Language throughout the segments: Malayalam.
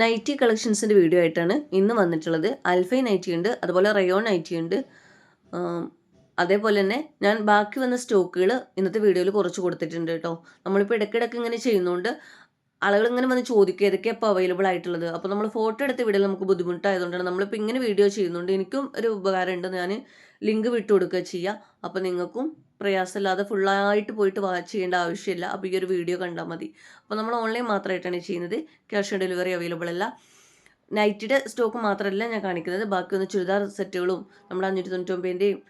നൈറ്റി കളക്ഷൻസിന്റെ വീഡിയോ ആയിട്ടാണ് ഇന്ന് വന്നിട്ടുള്ളത്. അൽഫൈ നൈറ്റി ഉണ്ട് അതുപോലെ റയോൺ നൈറ്റി ഉണ്ട്. അതേപോലെ തന്നെ ഞാൻ ബാക്കി വന്ന സ്റ്റോക്കുകൾ ഇന്നത്തെ വീഡിയോയിൽ കുറച്ച് കൊടുത്തിട്ടുണ്ട് കേട്ടോ. നമ്മളിപ്പോൾ ഇടയ്ക്കിടയ്ക്ക് ഇങ്ങനെ ചെയ്യുന്നതുകൊണ്ട് ആളുകൾ ഇങ്ങനെ വന്ന് ചോദിക്കുക ഏതൊക്കെയാണ് ഇപ്പോൾ അവൈലബിൾ ആയിട്ടുള്ളത്. അപ്പോൾ നമ്മൾ ഫോട്ടോ എടുത്ത് വീഡിയോയിൽ നമുക്ക് ബുദ്ധിമുട്ടായതുകൊണ്ടാണ് നമ്മളിപ്പോൾ ഇങ്ങനെ വീഡിയോ ചെയ്യുന്നുണ്ട് എനിക്കും ഒരു ഉപകാരമുണ്ട് ഞാൻ ലിങ്ക് വിട്ടു കൊടുക്കുക ചെയ്യുക. അപ്പോൾ നിങ്ങൾക്കും പ്രയാസമില്ലാതെ ഫുള്ളായിട്ട് പോയിട്ട് വാച്ച് ചെയ്യേണ്ട ആവശ്യമില്ല. അപ്പോൾ ഈ ഒരു വീഡിയോ കണ്ടാൽ മതി. അപ്പോൾ നമ്മൾ ഓൺലൈൻ മാത്രമായിട്ടാണ് ചെയ്യുന്നത്. ക്യാഷ് ഓൺ ഡെലിവറി അവൈലബിൾ അല്ല. നൈറ്റിയുടെ സ്റ്റോക്ക് മാത്രമല്ല ഞാൻ കാണിക്കുന്നത്. ബാക്കി ഒന്ന് ചുരിദാർ സെറ്റുകളും നമ്മുടെ അഞ്ഞൂറ്റി തൊണ്ണൂറ്റൊമ്പതിന്റെയും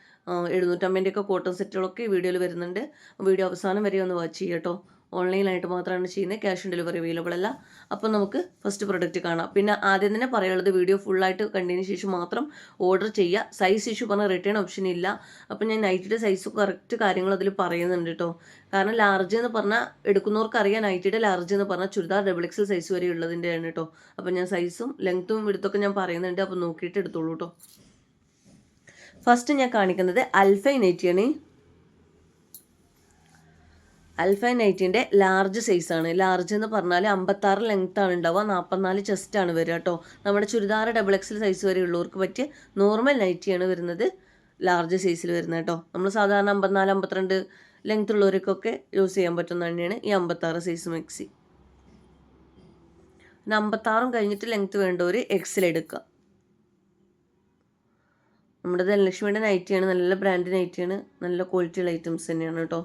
എഴുന്നൂറ്റമ്പതിന്റെയൊക്കെ കോട്ടൺ സെറ്റുകളൊക്കെ ഈ വീഡിയോയിൽ വരുന്നുണ്ട്. വീഡിയോ അവസാനം വരെ ഒന്ന് വാച്ച് ചെയ്യാം കേട്ടോ ഓൺലൈനായിട്ട് മാത്രമാണ് ചെയ്യുന്നത്. ക്യാഷ് ഓൺ ഡെലിവറി അവൈലബിൾ അല്ല. അപ്പോൾ നമുക്ക് ഫസ്റ്റ് പ്രൊഡക്റ്റ് കാണാം. പിന്നെ ആദ്യം തന്നെ പറയാനുള്ളത് വീഡിയോ ഫുള്ളായിട്ട് കണ്ടതിന് ശേഷം മാത്രം ഓർഡർ ചെയ്യുക. സൈസ് ഇഷ്യൂ പറഞ്ഞാൽ റിട്ടേൺ ഓപ്ഷൻ ഇല്ല. അപ്പോൾ ഞാൻ നൈറ്റിയുടെ സൈസ് കറക്റ്റ് കാര്യങ്ങൾ അതിൽ പറയുന്നുണ്ട് കേട്ടോ കാരണം ലാർജ് എന്ന് പറഞ്ഞാൽ എടുക്കുന്നവർക്ക് അറിയാം നൈറ്റിയുടെ ലാർജ് എന്ന് പറഞ്ഞാൽ ചുരിദാർ ഡബിൾ എക്സൽ സൈസ് വരെ ഉള്ളതിന്റെയാണ് കേട്ടോ അപ്പോൾ ഞാൻ സൈസും ലെങ്ത്തും എടുത്തൊക്കെ ഞാൻ പറയുന്നുണ്ട്. അപ്പോൾ നോക്കിയിട്ട് എടുത്തോളൂ കേട്ടോ ഫസ്റ്റ് ഞാൻ കാണിക്കുന്നത് അൽഫൈ നൈറ്റിയാണ് അൽഫ നൈറ്റിന്റെ ലാർജ് സൈസാണ് ലാർജ് എന്ന് പറഞ്ഞാൽ അമ്പത്താറ് ലെങ്ത് ആണ് ഉണ്ടാവുക. നാൽപ്പത്തിനാല് ചെസ്റ്റ് ആണ് വരിക കേട്ടോ നമ്മുടെ ചുരിദാർ ഡബിൾ എക്സൽ സൈസ് വരെ ഉള്ളവർക്ക് പറ്റിയ നോർമൽ നൈറ്റിയാണ് വരുന്നത് ലാർജ് സൈസിൽ വരുന്നത് കേട്ടോ നമ്മൾ സാധാരണ അമ്പത്തിനാല് അമ്പത്തിരണ്ട് ലെങ്ത് ഉള്ളവർക്കൊക്കെ യൂസ് ചെയ്യാൻ പറ്റുന്ന തന്നെയാണ് ഈ അമ്പത്താറ് സൈസ് മിക്സി പിന്നെ അമ്പത്താറും കഴിഞ്ഞിട്ട് ലെങ്ത് വേണ്ടവർ എക്സൽ എടുക്കുക. നമ്മുടെ ധനലക്ഷ്മിയുടെ നൈറ്റിയാണ് നല്ല ബ്രാൻഡ് നൈറ്റിയാണ് നല്ല ക്വാളിറ്റിയുള്ള ഐറ്റംസ് തന്നെയാണ് കേട്ടോ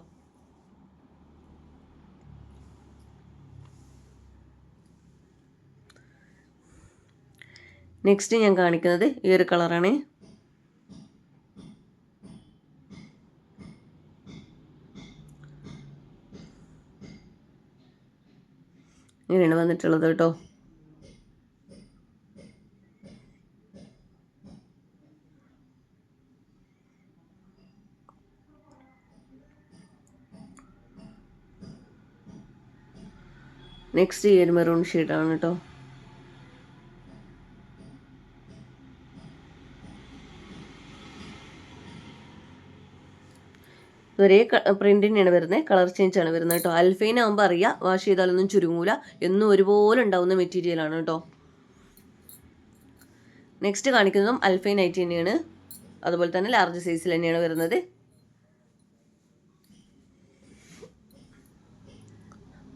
നെക്സ്റ്റ് ഞാൻ കാണിക്കുന്നത് ഈ ഒരു കളറാണ് ഇങ്ങനെയാണ് വന്നിട്ടുള്ളത് കേട്ടോ. നെക്സ്റ്റ് ഈ ഒരു മെറൂൺ ഷെയ്ഡാണ് കേട്ടോ. ഒരേ പ്രിന്റ് തന്നെയാണ് വരുന്നത് കളർ ചേഞ്ച് ആണ് വരുന്നത് കേട്ടോ. അൽഫൈൻ ആകുമ്പോൾ അറിയാം വാഷ് ചെയ്താലൊന്നും ചുരുങ്ങൂല. എന്നും ഒരുപോലെ ഉണ്ടാവുന്ന മെറ്റീരിയൽ ആണ് കേട്ടോ. നെക്സ്റ്റ് കാണിക്കുന്നതും അൽഫൈൻ ഐറ്റി തന്നെയാണ്. അതുപോലെ തന്നെ ലാർജ് സൈസിൽ തന്നെയാണ് വരുന്നത്.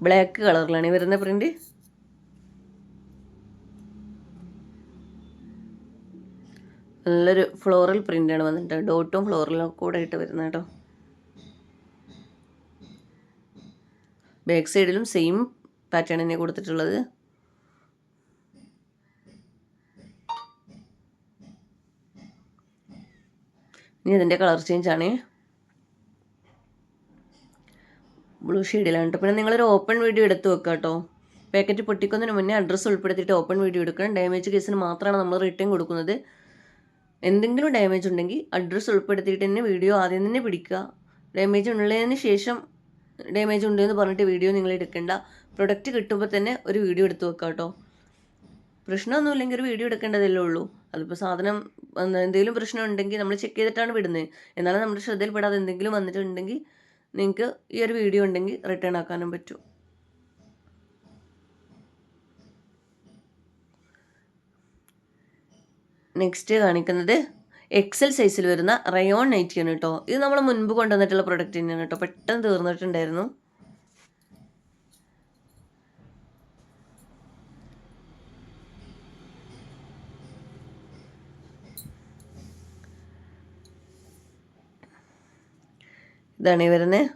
ബ്ലാക്ക് കളറിലാണ് വരുന്ന പ്രിന്റ്. നല്ലൊരു ഫ്ലോറൽ പ്രിന്റാണ് വന്നിട്ട്. ഡോട്ടും ഫ്ലോറലും കൂടെ ആയിട്ട് വരുന്നത് കേട്ടോ. ബാക്ക് സൈഡിലും സെയിം പാറ്റേൺ തന്നെ കൊടുത്തിട്ടുള്ളത്. ഇനി അതിന്റെ കളർ ചേഞ്ച് ആണ്. ബ്ലൂ ഷെയ്ഡിലാണ് കേട്ടോ പിന്നെ നിങ്ങളൊരു ഓപ്പൺ വീഡിയോ എടുത്ത് വെക്കുക കേട്ടോ പാക്കറ്റ് പൊട്ടിക്കുന്നതിന് മുന്നേ അഡ്രസ്സ് ഉൾപ്പെടുത്തിയിട്ട് ഓപ്പൺ വീഡിയോ എടുക്കണം. ഡാമേജ് കേസിന് മാത്രമാണ് നമ്മൾ റിട്ടേൺ കൊടുക്കുന്നത്. എന്തെങ്കിലും ഡാമേജ് ഉണ്ടെങ്കിൽ അഡ്രസ്സ് ഉൾപ്പെടുത്തിയിട്ട് തന്നെ വീഡിയോ ആദ്യം തന്നെ പിടിക്കുക. ഡാമേജ് ഉള്ളതിന് ശേഷം ഡാമേജ് ഉണ്ട് എന്ന് പറഞ്ഞിട്ട് വീഡിയോ നിങ്ങൾ എടുക്കേണ്ട. പ്രൊഡക്റ്റ് കിട്ടുമ്പോൾ തന്നെ ഒരു വീഡിയോ എടുത്ത് വെക്കാം കേട്ടോ പ്രശ്നമൊന്നുമില്ലെങ്കിൽ ഒരു വീഡിയോ എടുക്കേണ്ടതല്ലേ ഉള്ളൂ. അതിപ്പോൾ സാധനം എന്തെങ്കിലും പ്രശ്നം ഉണ്ടെങ്കിൽ നമ്മൾ ചെക്ക് ചെയ്തിട്ടാണ് വിടുന്നത്. എന്നാലും നമ്മുടെ ശ്രദ്ധയിൽപ്പെടാതെ എന്തെങ്കിലും വന്നിട്ടുണ്ടെങ്കിൽ നിങ്ങൾക്ക് ഈ ഒരു വീഡിയോ ഉണ്ടെങ്കിൽ റിട്ടേൺ ആക്കാനും പറ്റും. നെക്സ്റ്റ് കാണിക്കുന്നത് എക്സൽ സൈസിൽ വരുന്ന റയോൺ നൈറ്റിയാണ് കേട്ടോ ഇത് നമ്മൾ മുൻപ് കൊണ്ടുവന്നിട്ടുള്ള പ്രൊഡക്റ്റ് തന്നെയാണ് കേട്ടോ പെട്ടെന്ന് തീർന്നിട്ടുണ്ടായിരുന്നു. ഇതാണ് ഈ വരുന്നത്.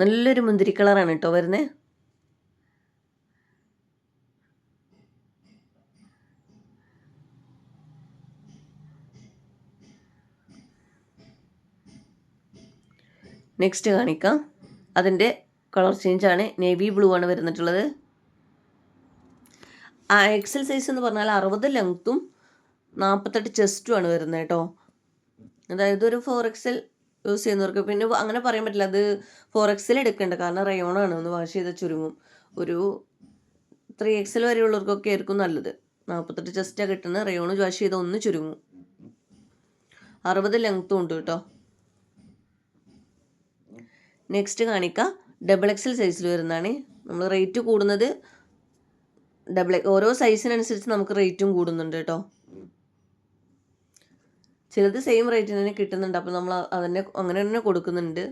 നല്ലൊരു മുന്തിരി കളറാണ് കേട്ടോ വരുന്നത്. നെക്സ്റ്റ് കാണിക്കാം. അതിന്റെ കളർ ചേഞ്ച് ആണ്. നേവി ബ്ലൂ ആണ് വരുന്നിട്ടുള്ളത്. ആ എക്സൽ സൈസ് എന്ന് പറഞ്ഞാൽ അറുപത് ലെങ്ത്തും നാൽപ്പത്തെട്ട് ചെസ്റ്റും ആണ് വരുന്നത് കേട്ടോ. അതായത് ഒരു ഫോർ എക്സൽ യൂസ് ചെയ്യുന്നവർക്ക് പിന്നെ അങ്ങനെ പറയാൻ പറ്റില്ല. അത് ഫോർ എക്സൽ എടുക്കേണ്ട. കാരണം റയോൺ ആണ്. ഒന്ന് വാഷ് ചെയ്ത ചുരുങ്ങും. ഒരു ത്രീ എക്സൽ വരെയുള്ളവർക്കൊക്കെ ആയിരിക്കും നല്ലത്. നാൽപ്പത്തെട്ട് ചെസ്റ്റാണ് കിട്ടുന്നത്. റയോൺ വാഷ് ചെയ്ത ഒന്ന് ചുരുങ്ങും. അറുപത് ലെങ്ത്തും ഉണ്ട് കേട്ടോ. നെക്സ്റ്റ് കാണിക്കുക ഡബിൾ എക്സൽ സൈസിൽ വരുന്നതാണ്. നമ്മൾ റേറ്റ് കൂടുന്നത് ഡബിൾ ഓരോ സൈസിനനുസരിച്ച് നമുക്ക് റേറ്റും കൂടുന്നുണ്ട് കേട്ടോ ചിലത് സെയിം റേറ്റിന് തന്നെ കിട്ടുന്നുണ്ട്. അപ്പോൾ നമ്മൾ അതിനെ അങ്ങനെ തന്നെ കൊടുക്കുന്നുണ്ട്.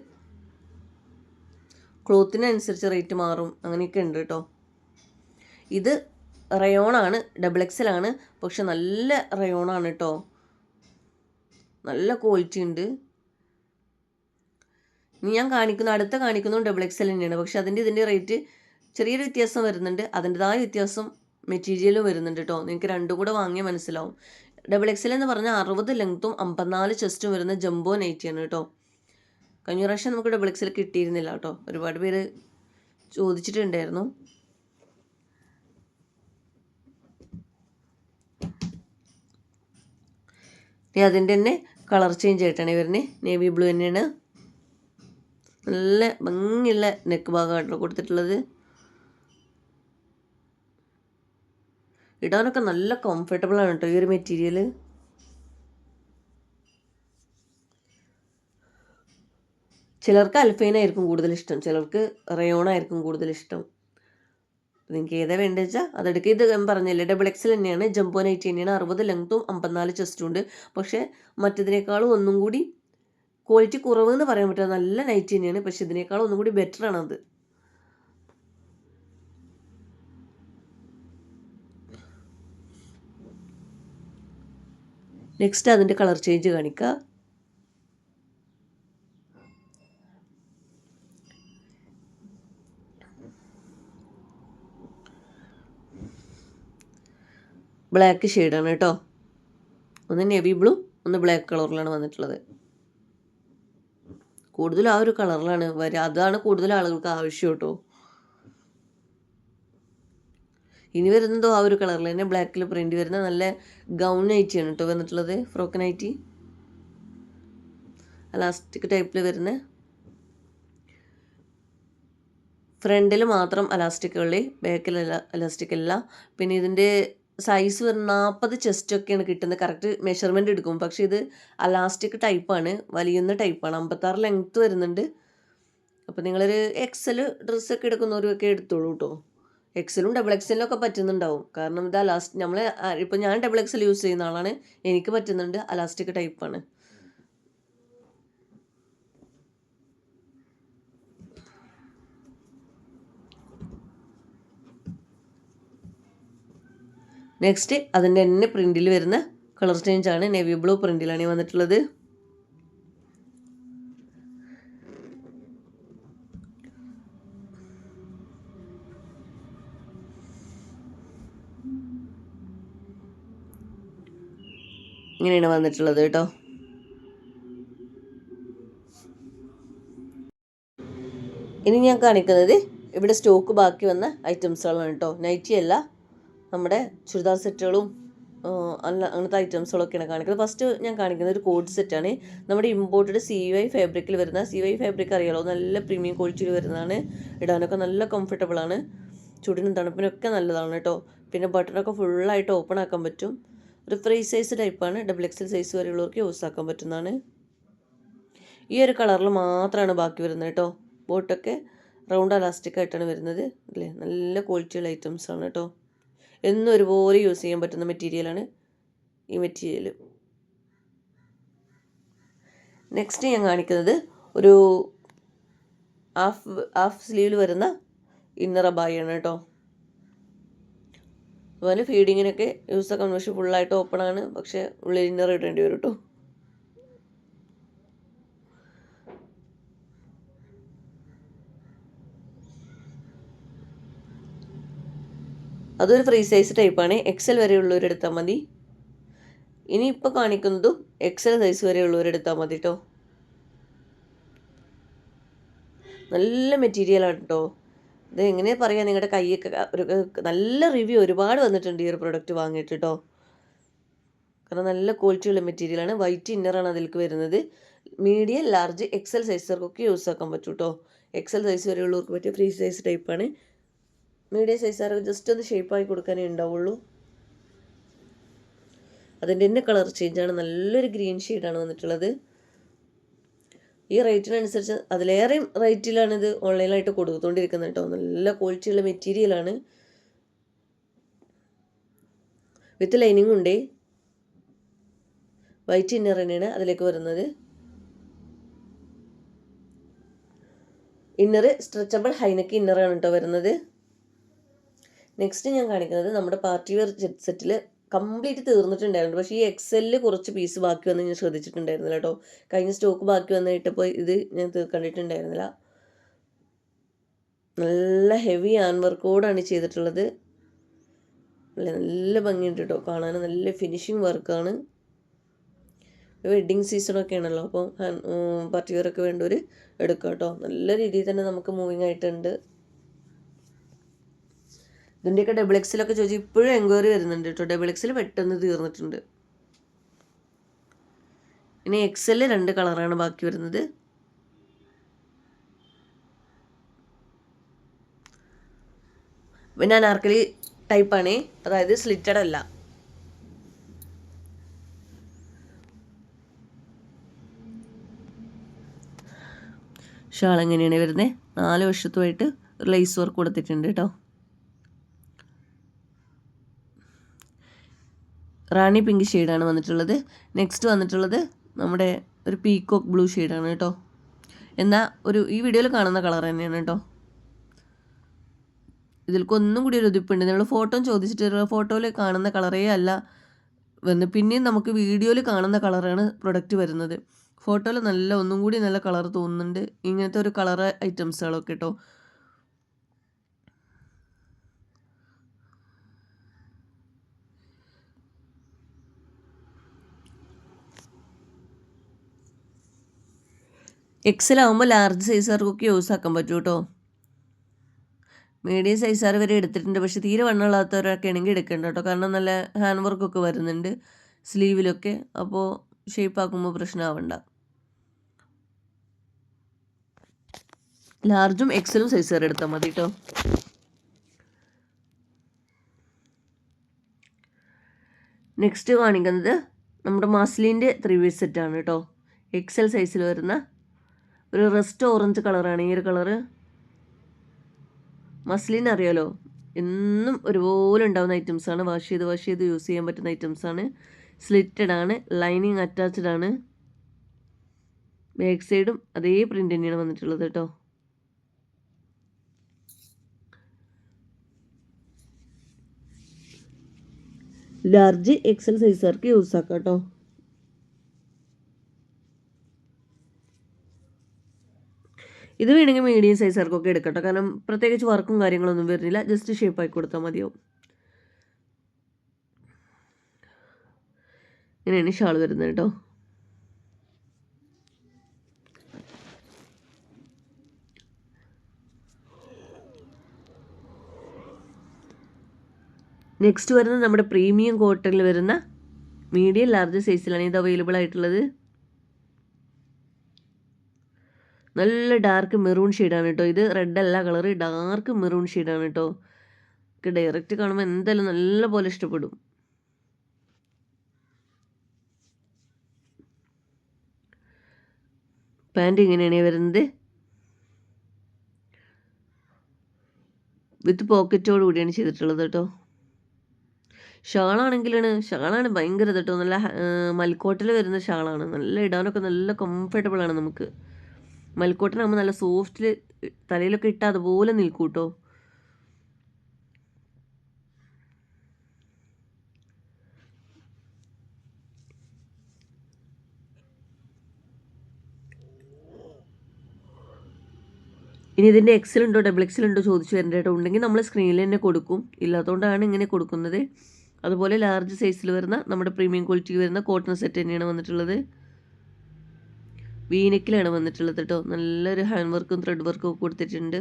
ക്ലോത്തിനനുസരിച്ച് റേറ്റ് മാറും. അങ്ങനെയൊക്കെ ഉണ്ട് കേട്ടോ ഇത് റയോണാണ് ഡബിൾ എക്സൽ ആണ്. പക്ഷെ നല്ല റയോണാണ് കേട്ടോ നല്ല ക്വാളിറ്റി ഉണ്ട്. ഇനി ഞാൻ കാണിക്കുന്ന അടുത്ത കാണിക്കുന്നതും ഡബിൾ എക്സൽ തന്നെയാണ്. പക്ഷെ അതിന്റെ ഇതിന്റെ റേറ്റ് ചെറിയൊരു വ്യത്യാസം വരുന്നുണ്ട്. അതിന്റെതായ വ്യത്യാസം മെറ്റീരിയലും വരുന്നുണ്ട് കേട്ടോ നിങ്ങൾക്ക് രണ്ടും കൂടെ വാങ്ങിയാൽ മനസ്സിലാവും. ഡബിൾ എക്സൽ എന്ന് പറഞ്ഞാൽ അറുപത് ലെങ്ത്തും അമ്പത്തിനാല് ചെസ്റ്റും വരുന്ന ജംബോ നൈറ്റിയാണ് കേട്ടോ കഴിഞ്ഞ പ്രാവശ്യം നമുക്ക് ഡബിൾ എക്സൽ കിട്ടിയിരുന്നില്ല കേട്ടോ ഒരുപാട് പേര് ചോദിച്ചിട്ടുണ്ടായിരുന്നു. ഇനി അതിന്റെ തന്നെ കളർ ചേഞ്ച് ആയിട്ടാണ് വരുന്നത്. നേവി ബ്ലൂ തന്നെയാണ്. നല്ല ഭംഗിയുള്ള നെക്ക് ഭാഗമായിട്ടാണ് കൊടുത്തിട്ടുള്ളത്. ഇടാനൊക്കെ നല്ല കംഫർട്ടബിൾ ആണ് കേട്ടോ ഈ ഒരു മെറ്റീരിയൽ ചിലർക്ക് അൽഫൈനായിരിക്കും കൂടുതൽ ഇഷ്ടം ചിലർക്ക് റയോൺ ആയിരിക്കും കൂടുതൽ ഇഷ്ടം. നിങ്ങൾക്ക് ഏതാ വേണ്ടത് വെച്ചാൽ അതെടുക്കുക ഇത് ഞാൻ പറഞ്ഞില്ലേ ഡബിൾ എക്സൽ തന്നെയാണ് ജംബോ നൈറ്റ് തന്നെയാണ് അറുപത് ലെങ്ത്തും അമ്പത്തിനാല് ചെസ്റ്റും ഉണ്ട്. പക്ഷേ മറ്റതിനേക്കാളും ഒന്നും കൂടി ക്വാളിറ്റി കുറവ് എന്ന് പറയാൻ പറ്റില്ല. നല്ല നൈറ്റ് തന്നെയാണ്. പക്ഷെ ഇതിനേക്കാൾ ഒന്നും കൂടി ബെറ്റർ ആണത് നെക്സ്റ്റ് അതിന്റെ കളർ ചേഞ്ച് കാണിക്കുക ബ്ലാക്ക് ഷെയ്ഡാണ് കേട്ടോ. ഒന്ന് നെവി ബ്ലൂ ഒന്ന് ബ്ലാക്ക് കളറിലാണ് വന്നിട്ടുള്ളത്. കൂടുതൽ ആ ഒരു കളറിലാണ്. വരിക അതാണ് കൂടുതൽ ആളുകൾക്ക് ആവശ്യം കേട്ടോ. ഇനി വരുന്നതോ ആ ഒരു കളറിൽ തന്നെ ബ്ലാക്കിൽ പ്രിന്റ് വരുന്ന നല്ല ഗൗൺ നൈറ്റിയാണ് കേട്ടോ വന്നിട്ടുള്ളത്. ഫ്രോക്ക് നൈറ്റി അലാസ്റ്റിക് ടൈപ്പിൽ വരുന്ന ഫ്രണ്ടിൽ മാത്രം അലാസ്റ്റിക്കുകളിൽ ബാക്കിൽ അലാസ്റ്റിക് അല്ല. പിന്നെ ഇതിന്റെ സൈസ് വരുന്ന നാൽപ്പത് ചെസ്റ്റൊക്കെയാണ് കിട്ടുന്നത്. കറക്റ്റ് മെഷർമെന്റ് എടുക്കും. പക്ഷേ ഇത് അലാസ്റ്റിക് ടൈപ്പാണ് വലിയുന്ന ടൈപ്പാണ് അമ്പത്താറ് ലെങ്ത്ത് വരുന്നുണ്ട്. അപ്പോൾ നിങ്ങളൊരു എക്സൽ ഡ്രസ്സൊക്കെ എടുക്കുന്നവരൊക്കെ എടുത്തോളൂ കേട്ടോ എക്സലും ഡബിൾ എക്സലും ഒക്കെ പറ്റുന്നുണ്ടാവും. കാരണം ഇത് അലാസ്റ്റ് നമ്മൾ ഇപ്പോൾ ഞാൻ ഡബിൾ എക്സൽ യൂസ് ചെയ്യുന്ന ആളാണ്. എനിക്ക് പറ്റുന്നുണ്ട് അലാസ്റ്റിക് ടൈപ്പാണ് നെക്സ്റ്റ് അതിന്റെ തന്നെ പ്രിന്റിൽ വരുന്ന കളർ ചേഞ്ച് ആണ്. നെവി ബ്ലൂ പ്രിന്റിലാണ് വന്നിട്ടുള്ളത്. ഇങ്ങനെയാണ് വന്നിട്ടുള്ളത് കേട്ടോ. ഇനി ഞാൻ കാണിക്കുന്നത് ഇവിടെ സ്റ്റോക്ക് ബാക്കി വന്ന ഐറ്റംസുകളാണ് കേട്ടോ. നൈറ്റി അല്ല നമ്മുടെ ചുരിദാർ സെറ്റുകളും അല്ല അങ്ങനത്തെ ഐറ്റംസുകളൊക്കെയാണ് കാണിക്കുന്നത്. ഫസ്റ്റ് ഞാൻ കാണിക്കുന്നത് ഒരു കോഡ് സെറ്റാണ്. നമ്മുടെ ഇമ്പോർട്ടഡ് സി വൈ ഫാബ്രിക്കിൽ വരുന്ന സി വൈ ഫാബ്രിക് അറിയാലോ? നല്ല പ്രീമിയം ക്വാളിറ്റിയിൽ വരുന്നതാണ്. ഇടാനൊക്കെ നല്ല കംഫർട്ടബിൾ ആണ്. ചുടിനും തണുപ്പിനൊക്കെ നല്ലതാണ് കേട്ടോ പിന്നെ ബട്ടണൊക്കെ ഫുള്ളായിട്ട് ഓപ്പൺ ആക്കാൻ പറ്റും. ഒരു ഫ്രീ സൈസ് ടൈപ്പാണ് ഡബിൾ എക്സൽ സൈസ് വരെയുള്ളവർക്ക് യൂസ് ആക്കാൻ പറ്റുന്നതാണ്. ഈ ഒരു കളറിൽ മാത്രമാണ് ബാക്കി വരുന്നത് കേട്ടോ ബോട്ടൊക്കെ റൗണ്ട് അലാസ്റ്റിക് ആയിട്ടാണ് വരുന്നത്. അല്ലേ? നല്ല ക്വാളിറ്റിയുള്ള ഐറ്റംസ് ആണ് കേട്ടോ എന്നും ഒരുപോലെ യൂസ് ചെയ്യാൻ പറ്റുന്ന മെറ്റീരിയലാണ് ഈ മെറ്റീരിയൽ നെക്സ്റ്റ് ഞാൻ കാണിക്കുന്നത് ഒരു ഹാഫ് ഹാഫ് സ്ലീവിൽ വരുന്ന ഇന്നർ അബായാണ് കേട്ടോ അതുപോലെ ഫീഡിങ്ങിനൊക്കെ യൂസ് ആക്കാൻ പക്ഷേ ഫുള്ളായിട്ട് ഓപ്പൺ ആണ്. പക്ഷേ ഉള്ളിൽ ഇന്നർ ഇടേണ്ടി വരും കേട്ടോ അതൊരു ഫ്രീ സൈസ് ടൈപ്പാണ് എക്സൽ വരെയുള്ളവരെടുത്താൽ മതി. ഇനി ഇപ്പോൾ കാണിക്കുന്നതും എക്സൽ സൈസ് വരെയുള്ളവരെടുത്താൽ മതി കേട്ടോ നല്ല മെറ്റീരിയലാണ് കേട്ടോ ഇത് എങ്ങനെ പറയാം? നിങ്ങളുടെ കൈയൊക്കെ ഒരു നല്ല റിവ്യൂ ഒരുപാട് വന്നിട്ടുണ്ട് ഈ ഒരു പ്രൊഡക്റ്റ് വാങ്ങിയിട്ട് കേട്ടോ കാരണം നല്ല ക്വാളിറ്റിയുള്ള മെറ്റീരിയലാണ് വൈറ്റ് ഇന്നറാണ് അതിലേക്ക് വരുന്നത്. മീഡിയം ലാർജ് എക്സൽ സൈസുകാർക്കൊക്കെ യൂസ് ആക്കാൻ പറ്റും കേട്ടോ എക്സൽ സൈസ് വരെയുള്ളവർക്ക് പറ്റിയ ഫ്രീ സൈസ് ടൈപ്പാണ് മീഡിയം സൈസ് ആറ് ജസ്റ്റ് ഒന്ന് ഷേപ്പായി കൊടുക്കാനേ ഉണ്ടാവുള്ളൂ. അതിന്റെ തന്നെ കളർ ചേഞ്ചാണ് നല്ലൊരു ഗ്രീൻ ഷെയ്ഡാണ് വന്നിട്ടുള്ളത്. ഈ റേറ്റിനനുസരിച്ച് അതിലേറെ റേറ്റിലാണ് ഇത് ഓൺലൈനായിട്ട് കൊടുത്തുകൊണ്ടിരിക്കുന്നത് കേട്ടോ. നല്ല ക്വാളിറ്റിയുള്ള മെറ്റീരിയലാണ് വിത്ത് ലൈനിങ് ഉണ്ട്. വൈറ്റ് ഇന്നർ തന്നെയാണ് അതിലേക്ക് വരുന്നത്. ഇന്നർ സ്ട്രെച്ചബിൾ ഹൈനക്ക് ഇന്നറാണ് കേട്ടോ വരുന്നത്. നെക്സ്റ്റ് ഞാൻ കാണിക്കുന്നത് നമ്മുടെ പാർട്ടി വെയർ ജെറ്റ് സെറ്റിൽ കംപ്ലീറ്റ് തീർന്നിട്ടുണ്ടായിരുന്നു. പക്ഷേ ഈ എക്സലിൽ കുറച്ച് പീസ് ബാക്കി വന്ന് ഞാൻ ശ്രദ്ധിച്ചിട്ടുണ്ടായിരുന്നില്ല കേട്ടോ കഴിഞ്ഞ സ്റ്റോക്ക് ബാക്കി വന്നിട്ടപ്പോൾ ഇത് ഞാൻ കണ്ടിട്ടുണ്ടായിരുന്നില്ല. നല്ല ഹെവി ആൻ വർക്കോടാണ് ചെയ്തിട്ടുള്ളത്. നല്ല നല്ല ഭംഗിയുണ്ട് കേട്ടോ കാണാൻ നല്ല ഫിനിഷിങ് വർക്കാണ് വെഡ്ഡിങ് സീസണൊക്കെ ആണല്ലോ. അപ്പോൾ പാർട്ടി വെയറൊക്കെ വേണ്ടവർ എടുക്കാം കേട്ടോ നല്ല രീതിയിൽ തന്നെ നമുക്ക് മൂവിങ് ആയിട്ടുണ്ട്. ഇതിന്റെയൊക്കെ ഡബിൾ എക്സിലൊക്കെ ചോദിച്ചാൽ ഇപ്പോഴും എൻക്വയറി വരുന്നുണ്ട് കേട്ടോ ഡബിൾ എക്സിൽ പെട്ടെന്ന് തീർന്നിട്ടുണ്ട്. ഇനി എക്സൽ രണ്ട് കളറാണ് ബാക്കി വരുന്നത്. പിന്നെ അനാർക്കലി ടൈപ്പാണ് അതായത് സ്ലിറ്റഡ് അല്ല. ഷാൾ എങ്ങനെയാണ് വരുന്നത് നാല് വശത്തുമായിട്ട് ലേസ് വർക്ക് കൊടുത്തിട്ടുണ്ട് കേട്ടോ റാണി പിങ്ക് ഷെയ്ഡാണ് വന്നിട്ടുള്ളത്. നെക്സ്റ്റ് വന്നിട്ടുള്ളത് നമ്മുടെ ഒരു പീക്കോക്ക് ബ്ലൂ ഷെയ്ഡാണ് കേട്ടോ. എന്നാൽ ഒരു ഈ വീഡിയോയിൽ കാണുന്ന കളർ തന്നെയാണ് കേട്ടോ. ഇതിൽക്കൊന്നും കൂടി ഒരു ഉതിപ്പുണ്ട് നമ്മൾ ഫോട്ടോ ചോദിച്ചിട്ട് ഫോട്ടോയിൽ കാണുന്ന കളറേ അല്ല വന്ന് പിന്നെയും നമുക്ക് വീഡിയോയിൽ കാണുന്ന കളറാണ് പ്രൊഡക്റ്റ് വരുന്നത്. ഫോട്ടോയിൽ നല്ല ഒന്നും കൂടി നല്ല കളർ തോന്നുന്നുണ്ട്. ഇങ്ങനത്തെ ഒരു കളർ ഐറ്റംസുകളൊക്കെ കേട്ടോ എക്സലാവുമ്പോൾ ലാർജ് സൈസുകാർക്കൊക്കെ യൂസ് ആക്കാൻ പറ്റും കേട്ടോ മീഡിയം സൈസുകാർ വരെ എടുത്തിട്ടുണ്ട്. പക്ഷെ തീരെ വണ്ണമുള്ളാത്തവരൊക്കെ ആണെങ്കിൽ എടുക്കേണ്ട കേട്ടോ. കാരണം നല്ല ഹാൻഡ് വർക്കൊക്കെ വരുന്നുണ്ട് സ്ലീവിലൊക്കെ അപ്പോൾ ഷേപ്പ് ആക്കുമ്പോൾ പ്രശ്നമാവണ്ട ലാർജും എക്സലും സൈസുകാർ എടുത്താൽ മതി കേട്ടോ. നെക്സ്റ്റ് കാണിക്കുന്നത് നമ്മുടെ മസ്ലിന്റെ ത്രീ വീസ് സെറ്റാണ് കേട്ടോ. എക്സൽ സൈസിൽ വരുന്ന ഒരു റെസ്റ്റ് ഓറഞ്ച് കളറാണ്. ഈ ഒരു കളറ്. മസ്ലിൻ അറിയാലോ? എന്നും ഒരുപോലെ ഐറ്റംസ് ആണ്. വാഷ് ചെയ്ത് വാഷ് ചെയ്ത് യൂസ് ചെയ്യാൻ പറ്റുന്ന ഐറ്റംസ് ആണ്. സ്ലിറ്റഡ് ആണ്. ലൈനിങ് അറ്റാച്ച്ഡ് ആണ്. ബാക്ക് സൈഡും അതേ പ്രിന്റ് തന്നെയാണ് വന്നിട്ടുള്ളത് കേട്ടോ. ലാർജ് എക്സൽ സൈസുകാർക്ക് യൂസ് ആക്കാം കേട്ടോ? ഇത് വേണമെങ്കിൽ മീഡിയം സൈസുകാർക്കൊക്കെ എടുക്കട്ടോ. കാരണം പ്രത്യേകിച്ച് വർക്കും കാര്യങ്ങളൊന്നും വരുന്നില്ല. ജസ്റ്റ് ഷേപ്പ് ആയി കൊടുത്താൽ മതിയാവും. ഇങ്ങനെയാണ് ഷാൾ വരുന്നത് കേട്ടോ. നെക്സ്റ്റ് വരുന്നത് നമ്മുടെ പ്രീമിയം കോട്ടണിൽ വരുന്ന മീഡിയം ലാർജ് സൈസിലാണ് ഇത് അവൈലബിൾ ആയിട്ടുള്ളത്. നല്ല ഡാർക്ക് മെറൂൺ ഷെയ്ഡാണ് കേട്ടോ ഇത് റെഡ് അല്ല കളർ ഡാർക്ക് മെറൂൺ ഷെയ്ഡാണ് കേട്ടോ ഡയറക്റ്റ് കാണുമ്പോൾ എന്തായാലും നല്ല പോലെ ഇഷ്ടപ്പെടും. പാന്റ് ഇങ്ങനെയാണ് വരുന്നത്? വിത്ത് പോക്കറ്റോട് കൂടിയാണ് ചെയ്തിട്ടുള്ളത് കേട്ടോ ഷാളാണെങ്കിലാണ് ഷാളാണ് ഭയങ്കര കേട്ടോ നല്ല മൽക്കോട്ടിൽ വരുന്ന ഷാളാണ്. നല്ല ഇടാനൊക്കെ നല്ല കംഫർട്ടബിൾ ആണ് നമുക്ക്. മൽക്കോട്ടനാകുമ്പോൾ നല്ല സോഫ്റ്റിൽ തലയിലൊക്കെ ഇട്ട അതുപോലെ നിൽക്കൂട്ടോ. കേട്ടോ ഇനി ഇതിന്റെ ഉണ്ടോ ഡബിൾ എക്സിൽ ഉണ്ടോ ചോദിച്ചു വരേണ്ട കേട്ടോ. ഉണ്ടെങ്കിൽ നമ്മൾ സ്ക്രീനിൽ തന്നെ കൊടുക്കും. ഇല്ലാത്തതുകൊണ്ടാണ് ഇങ്ങനെ കൊടുക്കുന്നത്. അതുപോലെ ലാർജ് സൈസിൽ വരുന്ന നമ്മുടെ പ്രീമിയം ക്വാളിറ്റി വരുന്ന കോട്ടൺ സെറ്റ് തന്നെയാണ് വന്നിട്ടുള്ളത്. വീനക്കിലാണ് വന്നിട്ടുള്ളത് കേട്ടോ നല്ലൊരു ഹാൻഡ് വർക്കും ത്രെഡ് വർക്കും ഒക്കെ കൊടുത്തിട്ടുണ്ട്.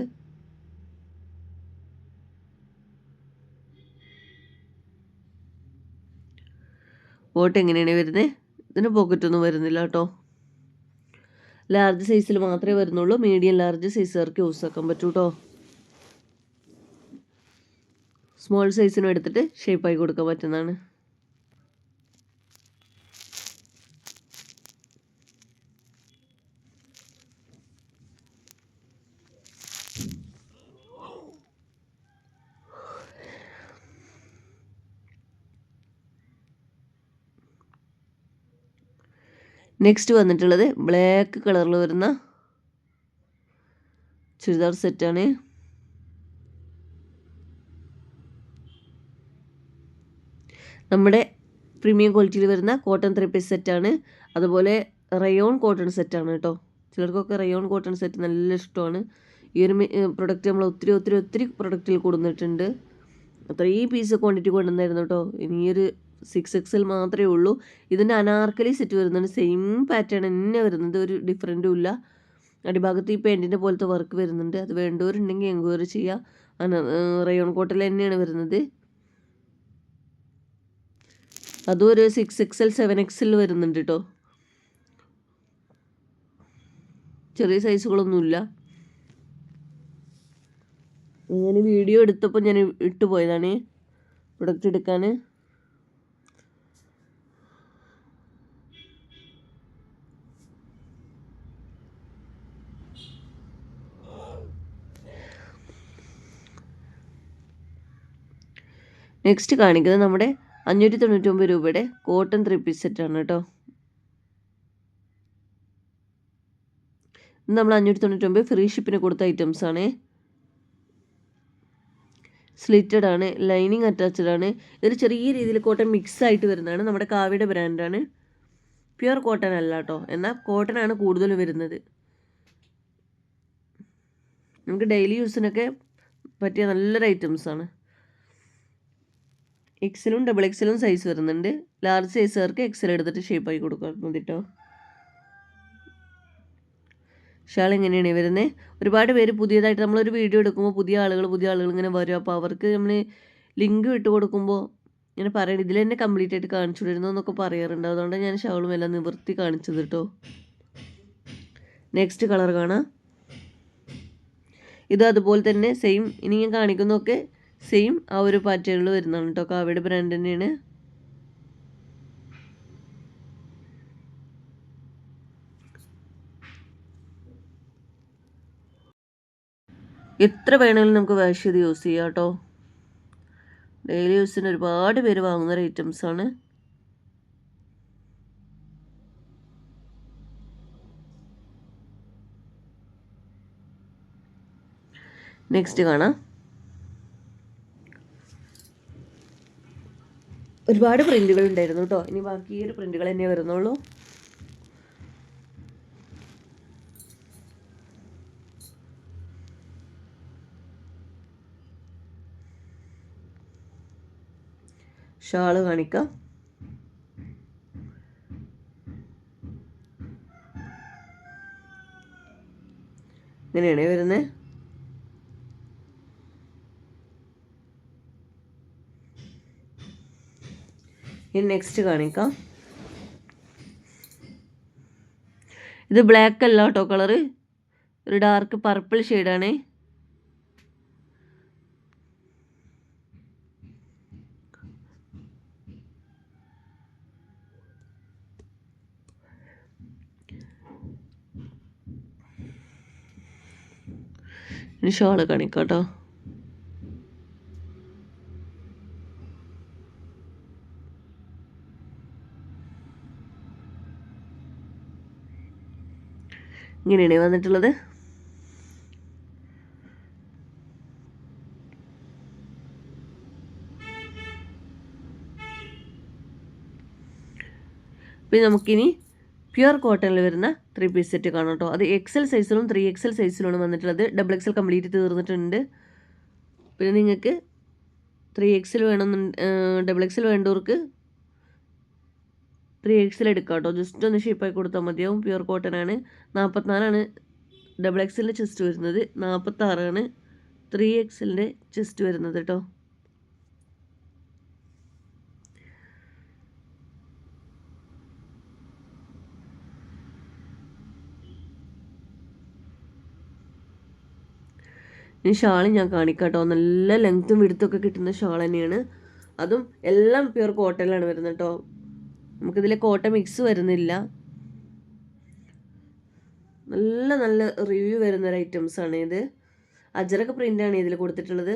ബോട്ട് എങ്ങനെയാണ് വരുന്നത് ഇതിന് പോക്കറ്റൊന്നും വരുന്നില്ല കേട്ടോ ലാർജ് സൈസിൽ മാത്രമേ വരുന്നുള്ളൂ. മീഡിയം ലാർജ് സൈസുകാർക്ക് യൂസ് ആക്കാൻ പറ്റൂ കേട്ടോ സ്മോൾ സൈസിനും എടുത്തിട്ട് ഷേപ്പായി കൊടുക്കാൻ പറ്റുന്നതാണ്. നെക്സ്റ്റ് വന്നിട്ടുള്ളത് ബ്ലാക്ക് കളറിൽ വരുന്ന ചുരിദാർ സെറ്റാണ് നമ്മുടെ പ്രീമിയം ക്വാളിറ്റിയിൽ വരുന്ന കോട്ടൺ ത്രീ പീസ് സെറ്റാണ് അതുപോലെ റയോൺ കോട്ടൺ സെറ്റാണ് കേട്ടോ. ചിലർക്കൊക്കെ റയോൺ കോട്ടൺ സെറ്റ് നല്ല ഇഷ്ടമാണ്. ഈ ഒരു പ്രൊഡക്റ്റ് നമ്മൾ ഒത്തിരി ഒത്തിരി ഒത്തിരി പ്രൊഡക്റ്റിൽ കൊടുത്തിട്ടുണ്ട് അത്രയും പീസ് ക്വാണ്ടിറ്റി കൊണ്ടുവന്നായിരുന്നു കേട്ടോ. ഇനി ഈ ഒരു സിക്സ് എക്സിൽ മാത്രമേ ഉള്ളൂ. ഇതിന്റെ അനാർക്കലി സെറ്റ് വരുന്നുണ്ട്. സെയിം പാറ്റേൺ തന്നെ വരുന്നത് ഒരു ഡിഫറന്റും ഇല്ല. അടിഭാഗത്ത് ഈ പെയിന്റിന്റെ പോലത്തെ വർക്ക് വരുന്നുണ്ട്. അത് വേണ്ടവരുണ്ടെങ്കിൽ എൻക്വയറി ചെയ്യുക റയോൺ കോട്ടൽ തന്നെയാണ് വരുന്നത്. അതും ഒരു സിക്സ് എക്സൽ സെവൻ എക്സിൽ വരുന്നുണ്ട് കേട്ടോ ചെറിയ സൈസുകളൊന്നുമില്ല ഞാൻ വീഡിയോ എടുത്തപ്പോൾ ഞാൻ ഇട്ടുപോയതാണ് പ്രൊഡക്റ്റ് എടുക്കാൻ നെക്സ്റ്റ് കാണിക്കുന്നത് നമ്മുടെ അഞ്ഞൂറ്റി തൊണ്ണൂറ്റൊമ്പത് രൂപയുടെ കോട്ടൺ ത്രീ പീസ് സെറ്റാണ് കേട്ടോ. ഇത് നമ്മൾ അഞ്ഞൂറ്റി തൊണ്ണൂറ്റൊമ്പത് ഫ്രീ ഷിപ്പിന് കൊടുത്ത ഐറ്റംസ് ആണ്. സ്ലിറ്റഡ് ആണ് ലൈനിങ് അറ്റാച്ച്ഡ് ആണ്. ഇതൊരു ചെറിയ രീതിയിൽ കോട്ടൺ മിക്സ് ആയിട്ട് വരുന്നതാണ് നമ്മുടെ കാവ്യയുടെ ബ്രാൻഡാണ് പ്യുവർ കോട്ടൺ അല്ല കേട്ടോ എന്നാൽ കോട്ടൺ ആണ് കൂടുതലും വരുന്നത്. നമുക്ക് ഡെയിലി യൂസിനൊക്കെ പറ്റിയ നല്ലൊരു ഐറ്റംസ് ആണ്. എക്സലും ഡബിൾ എക്സലും സൈസ് വരുന്നുണ്ട്. ലാർജ് സൈസുകാർക്ക് എക്സൽ എടുത്തിട്ട് ഷേപ്പായി കൊടുക്കാൻ മതിട്ടോ ഷാൾ എങ്ങനെയാണ് വരുന്നത് ഒരുപാട് പേര് പുതിയതായിട്ട് നമ്മളൊരു വീഡിയോ എടുക്കുമ്പോൾ പുതിയ ആളുകൾ പുതിയ ആളുകൾ ഇങ്ങനെ വരും. അപ്പോൾ അവർക്ക് നമ്മൾ ലിങ്ക് ഇട്ട് കൊടുക്കുമ്പോൾ ഇങ്ങനെ പറയണം ഇതിൽ തന്നെ കംപ്ലീറ്റ് ആയിട്ട് കാണിച്ചു വിടുന്നു എന്നൊക്കെ പറയാറുണ്ട്. അതുകൊണ്ട് ഞാൻ ഷാളും എല്ലാം നിവർത്തി കാണിച്ചത് കേട്ടോ നെക്സ്റ്റ് കളർ കാണാം. ഇത് അതുപോലെ തന്നെ സെയിം ഇനി ഞാൻ കാണിക്കുന്നതൊക്കെ സെയിം ആ ഒരു പാറ്റേണിൽ വരുന്നതാണ് കേട്ടോ കാവ്യയുടെ ബ്രാൻഡ് തന്നെയാണ്. എത്ര വേണമെങ്കിലും നമുക്ക് വാഷ് ചെയ്ത് യൂസ് ചെയ്യാം കേട്ടോ ഡെയിലി യൂസിന് ഒരുപാട് പേര് വാങ്ങുന്ന ഒരു ഐറ്റംസ് ആണ്. നെക്സ്റ്റ് കാണാം. ഒരുപാട് പ്രിന്റുകൾ ഉണ്ടായിരുന്നു കേട്ടോ. ഇനി ബാക്കി ഒരു പ്രിന്റുകൾ തന്നെ വരുന്നുള്ളൂ. ഷാൾ കാണിക്കാം. ഇങ്ങനെയാണേ വരുന്നത് ഇനി നെക്സ്റ്റ് കാണിക്കാം. ഇത് ബ്ലാക്ക് അല്ല കേട്ടോ കളറ് ഒരു ഡാർക്ക് പർപ്പിൾ ഷെയ്ഡാണ് ഷോൾ കാണിക്കാം കേട്ടോ. ഇങ്ങനെയാണ് വന്നിട്ടുള്ളത്. പിന്നെ നമുക്കിനി പ്യുർ കോട്ടണിൽ വരുന്ന ത്രീ പീസ് സെറ്റ് കാണാം കേട്ടോ. അത് എക്സൽ സൈസിലും ത്രീ എക്സൽ സൈസിലുമാണ് വന്നിട്ടുള്ളത്. ഡബിൾ എക്സൽ കംപ്ലീറ്റ് തീർന്നിട്ടുണ്ട്. പിന്നെ നിങ്ങൾക്ക് ത്രീ എക്സൽ വേണമെന്നുണ്ട് ഡബിൾ എക്സൽ വേണ്ടവർക്ക് ത്രീ എക്സിൽ എടുക്കാം കേട്ടോ ജസ്റ്റ് ഒന്ന് ഷേപ്പായി കൊടുത്താൽ മതിയാവും പ്യുർ കോട്ടൺ ആണ്. നാൽപ്പത്തിനാലാണ് ഡബിൾ എക്സലിന്റെ ചെസ്റ്റ് വരുന്നത്. നാൽപ്പത്താറാണ് ത്രീ എക്സലിന്റെ ചെസ്റ്റ് വരുന്നത് കേട്ടോ ഇനി ഷാൾ ഞാൻ കാണിക്കാം കേട്ടോ നല്ല ലെങ്ത്തും വിടുത്തൊക്കെ കിട്ടുന്ന ഷാൾ തന്നെയാണ്. അതും എല്ലാം പ്യുർ കോട്ടണിലാണ് വരുന്നത് കേട്ടോ നമുക്കിതിൽ കോട്ട മിക്സ് വരുന്നില്ല. നല്ല നല്ല റിവ്യൂ വരുന്ന ഒരു ഐറ്റംസ് ആണ് ഇത്. അജറക ആണ് ഇതിൽ കൊടുത്തിട്ടുള്ളത്.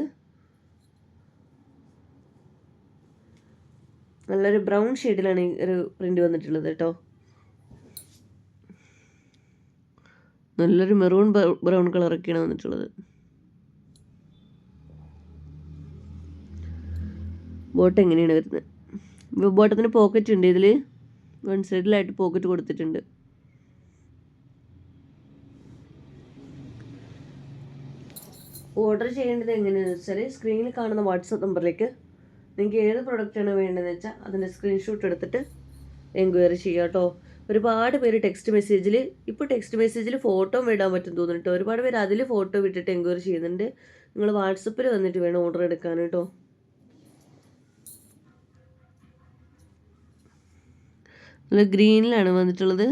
നല്ലൊരു ബ്രൗൺ ഷെയ്ഡിലാണ് ഈ ഒരു പ്രിന്റ് വന്നിട്ടുള്ളത് കേട്ടോ. നല്ലൊരു മെറൂൺ ബ്രൗൺ കളറൊക്കെയാണ് വന്നിട്ടുള്ളത്. ബോട്ട് എങ്ങനെയാണ് വരുന്നത്? ബോട്ടത്തിന് പോക്കറ്റ് ഉണ്ട് ഇതിൽ വൺ സൈഡിലായിട്ട് പോക്കറ്റ് കൊടുത്തിട്ടുണ്ട്. ഓർഡർ ചെയ്യേണ്ടത് എങ്ങനെയാണെന്ന് വെച്ചാൽ സ്ക്രീനിൽ കാണുന്ന വാട്സപ്പ് നമ്പറിലേക്ക് നിങ്ങൾക്ക് ഏത് പ്രൊഡക്റ്റാണ് വേണ്ടതെന്ന് വെച്ചാൽ അതിന്റെ സ്ക്രീൻഷോട്ട് എടുത്തിട്ട് എൻക്വയറി ചെയ്യുക കേട്ടോ. ഒരുപാട് പേര് ടെക്സ്റ്റ് മെസ്സേജിൽ ഇപ്പോൾ ടെക്സ്റ്റ് മെസ്സേജിൽ ഫോട്ടോ വിടാൻ പറ്റും തോന്നുന്നു ഒരുപാട് പേര് അതിൽ ഫോട്ടോ വിട്ടിട്ട് എൻക്വയറി ചെയ്യുന്നുണ്ട്. നിങ്ങൾ വാട്സപ്പിൽ വന്നിട്ട് വേണം ഓർഡർ എടുക്കാൻ കേട്ടോ. നല്ല ഗ്രീനിലാണ് വന്നിട്ടുള്ളത്.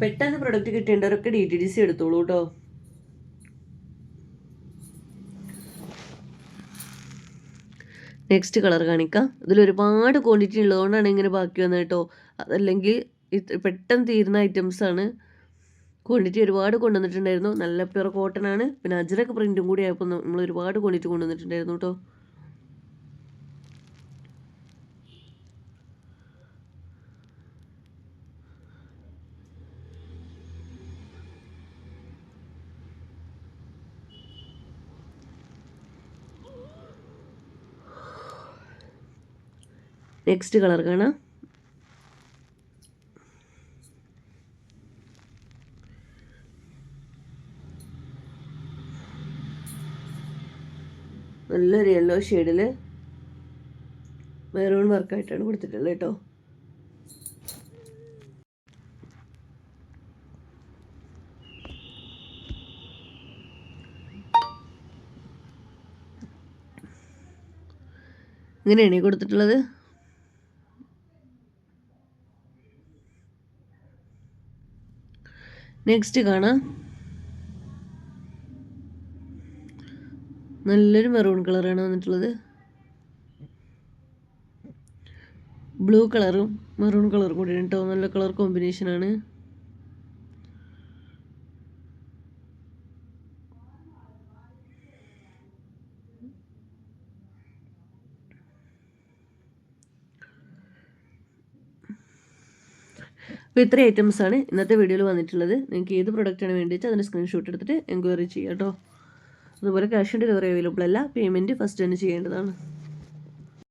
പെട്ടെന്ന് പ്രൊഡക്റ്റ് കിട്ടേണ്ടവരൊക്കെ ഡി ടി ഡി സി എടുത്തോളൂ കേട്ടോ. നെക്സ്റ്റ് കളർ കാണിക്കാം. ഇതിൽ ഒരുപാട് ക്വാണ്ടിറ്റി ഉള്ളതുകൊണ്ടാണ് ഇങ്ങനെ ബാക്കി വന്നത് കേട്ടോ. അതല്ലെങ്കിൽ പെട്ടെന്ന് തീരുന്ന ഐറ്റംസാണ് ക്വാണ്ടിറ്റി ഒരുപാട് കൊണ്ടുവന്നിട്ടുണ്ടായിരുന്നു. നല്ല പ്യുർ കോട്ടൺ ആണ്. പിന്നെ അജറക്ക് പ്രിന്റും കൂടി ആയപ്പോൾ നമ്മൾ ഒരുപാട് ക്വാണ്ടിറ്റി കൊണ്ടുവന്നിട്ടുണ്ടായിരുന്നു കേട്ടോ നെക്സ്റ്റ് കളർ കാണാം നല്ലൊരു യെല്ലോ ഷെയ്ഡിൽ മെറൂൺ വർക്കായിട്ടാണ് കൊടുത്തിട്ടുള്ളത് കേട്ടോ. ഇങ്ങനെയാണ് കൊടുത്തിട്ടുള്ളത്? നെക്സ്റ്റ് കാണാം. നല്ലൊരു മെറൂൺ കളറാണ് വന്നിട്ടുള്ളത്. ബ്ലൂ കളറും മെറൂൺ കളറും കൂടി കേട്ടോ നല്ല കളർ കോമ്പിനേഷനാണ് അപ്പോൾ ഇത്ര ഐറ്റംസാണ് ഇന്നത്തെ വീഡിയോയിൽ വന്നിട്ടുള്ളത്. നിങ്ങൾക്ക് ഏത് പ്രൊഡക്റ്റാണ് വേണ്ടിയിട്ട് അതിന്റെ സ്ക്രീൻഷോട്ട് എടുത്തിട്ട് എൻക്വയറി ചെയ്യാം കേട്ടോ അതുപോലെ ക്യാഷ് ഓൺ ഡെലിവറി അവൈലബിൾ അല്ല. പേയ്മെന്റ് ഫസ്റ്റ് തന്നെ ചെയ്യേണ്ടതാണ്.